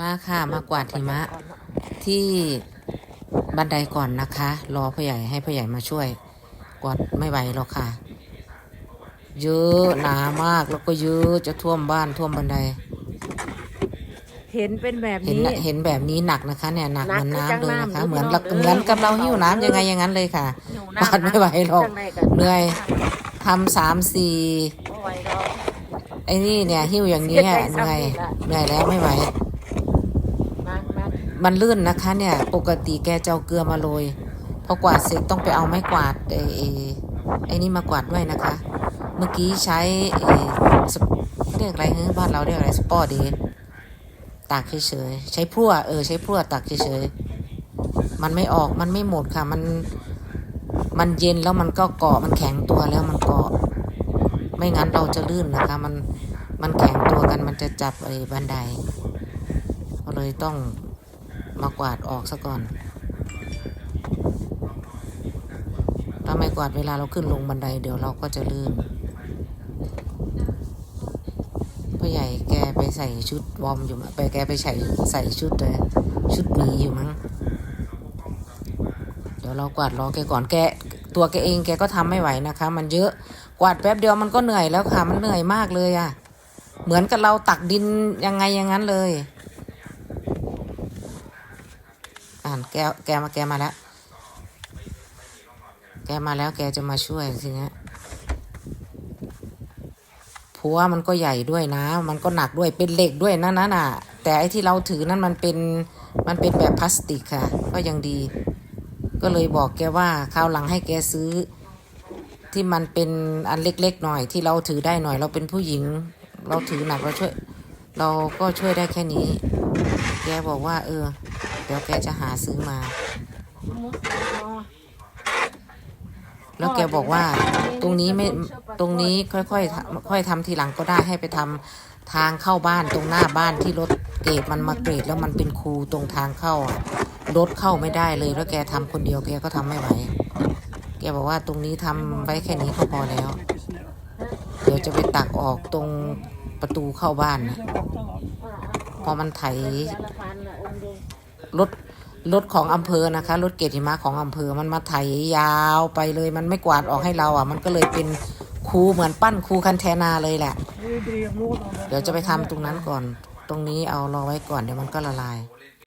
มาค่ะมากวาดหิมะที่บันไดก่อนนะคะ รอพ่อใหญ่ให้พ่อใหญ่มาช่วย กวาดไม่ไหวหรอกค่ะ เยอะหนามากแล้วก็เยอะจะท่วมบ้านท่วมบันได เห็นเป็นแบบเห็นนี้น่ะเห็นแบบนี้หนักนะคะเนี่ยหนักหนัเหมืกอนน้ำเลยนะคะคือจังน้ำเหมือนดูเราพี่น้องเหมือนกับเราเออหิ้วน้ำยังไงอย่างนั้นเลยค่ะกวาดไม่ไหวหรอกจังใดเหนื่อยทำสามสี่บ่ไหวหรอกไอ้นี่เนี่ยหิ้วอย่างนี้อะเหนื่อยเหนื่อยแล้วไม่ไหวมา มันลื่นนะคะเนี่ย ปกติแกจะเอาเกลือมาโรยพอกวาดเสร็จต้องไปเอาไม้กวาดไอ้ไอ้ไอ้นี่มากวาดด้วยนะคะ เมื่อกี้ใช้เรียกอะไรบ้านเราเรียกอะไรสปอร์ดีตากเฉยๆใช้พลั่วเออใช้พลั่วตากเฉยๆมันไม่ออกมันไม่หมดค่ะมันมันเย็นแล้วมันก็เกาะมันแข็งตัวแล้วมันเกาะ ไม่งั้นเราจะลื่นนะคะ มันมันแข็งตัวกันมันจะจับไอ้บันไดเลยต้อง มากวาดออกซะก่อน ถ้าไม่กวาดเวลาเราขึ้นลงบันไดเดี๋ยวเราก็จะลื่นพ่อใหญ่แกไปใส่ชุดวอมอยู่มั้งไปแกไปใส่ใส่ชุดเลยชุดหมีอยู่มั้ง เดี๋ยวเรากวาดรอแกก่อนแกตัวแกเองแกก็ทำไม่ไหวนะคะ มันเยอะกวาดแป๊บเดียวมันก็เหนื่อยแล้วค่ะ มันเหนื่อยมากเลยอะ่ะ เหมือนกับเราตักดินยังไงอย่างนั้นเลย อ่านแกแกมาแกมาแล้ว แกมาแล้วแกจะมาช่วยทีเนี้ยผัวมันก็ใหญ่ด้วยนะ มันก็หนักด้วยเป็นเหล็กด้วยนะนั่นน่ะ แต่ไอ้ที่เราถือนั่นมันเป็นมันเป็นแบบพลาสติกค่ะ ก็ยังดี ก็เลยบอกแกว่าคราวหลังให้แกซื้อ ที่มันเป็นอันเล็กๆหน่อย ที่เราถือได้หน่อย เราเป็นผู้หญิง เราถือหนักเราช่วย เราก็ช่วยได้แค่นี้ แกบอกว่า เออ เดี๋ยวแกจะหาซื้อมา แล้วแกบอกว่าตรงนี้ไม่ตรงนี้ค่อยๆทำค่อยทำทีหลังก็ได้ให้ไปทำทางเข้าบ้านตรงหน้าบ้านที่รถเกรดมันมาเกรดแล้วมันเป็นคูตรงทางเข้าอะรถเข้าไม่ได้เลยแล้วแกทำคนเดียวแกก็ทำไม่ไหวแกบอกว่าตรงนี้ทำไว้แค่นี้ก็พอแล้ว เดี๋ยวจะไปตักออกตรงประตูเข้าบ้านนะพอมันไถ รถรถของอำเภอนะคะรถเกตหิมะของอำเภอมันมาไถยาวไปเลย มันไม่กวาดออกให้เราอะ มันก็เลยเป็นคูเหมือนปั้นคูคันแทนาเลยแหละ เดี๋ยวจะไปทำตรงนั้นก่อน ตรงนี้เอารอไว้ก่อนเดี๋ยวมันก็ละลาย